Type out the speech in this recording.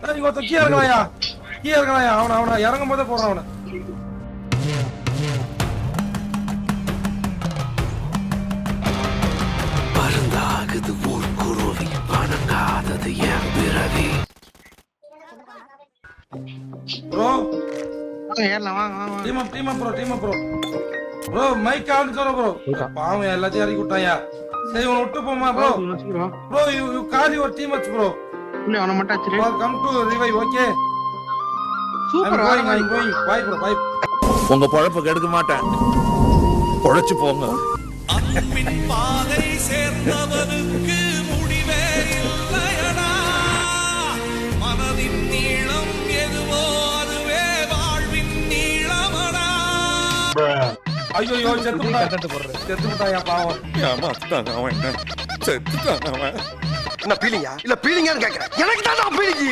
இங்க ஒருத்தன் கீழே இருக்கலாம்யா கீழே இருக்கலாம்யா அவனை அவனை இறங்கும் போதே போடுறான் அவனை. பருந்தாகுது ஊர் குருவி வணங்காதது என் பிறவி. ப்ரோ. ஏறலாம் வாங்க வாங்க வாங்க. Team up team up bro team up bro. Bro mic on Karo bro. பாவம் எல்லாத்தையும் இறக்கி விட்டாயா சரி உன விட்டு போமா bro. Bro you you call your team ups bro. இல்ல அவனை மட்டும் வச்சிரு come to revive okay super வாங்க going. Bye bro, bye. உங்க பொழப்ப கெடுக்க மாட்டேன். பொழைச்சு போங்க. அன்பின் பாதை சேர்ந்தவனுக்கு முடிவே இல்லையடா. மனதின் நீளம் எதுவோ அதுவே வாழ்வின் நீளமடா. ஐயோ செத்து விட்டாயா பாவம். ஏமாத்துட்டான் அவன் செத்துட்டான் அவன். என்ன பீலிங்கா? இல்ல பீலிங்கான்னு கேக்குறேன். எனக்கு தான் பீலிங்கி.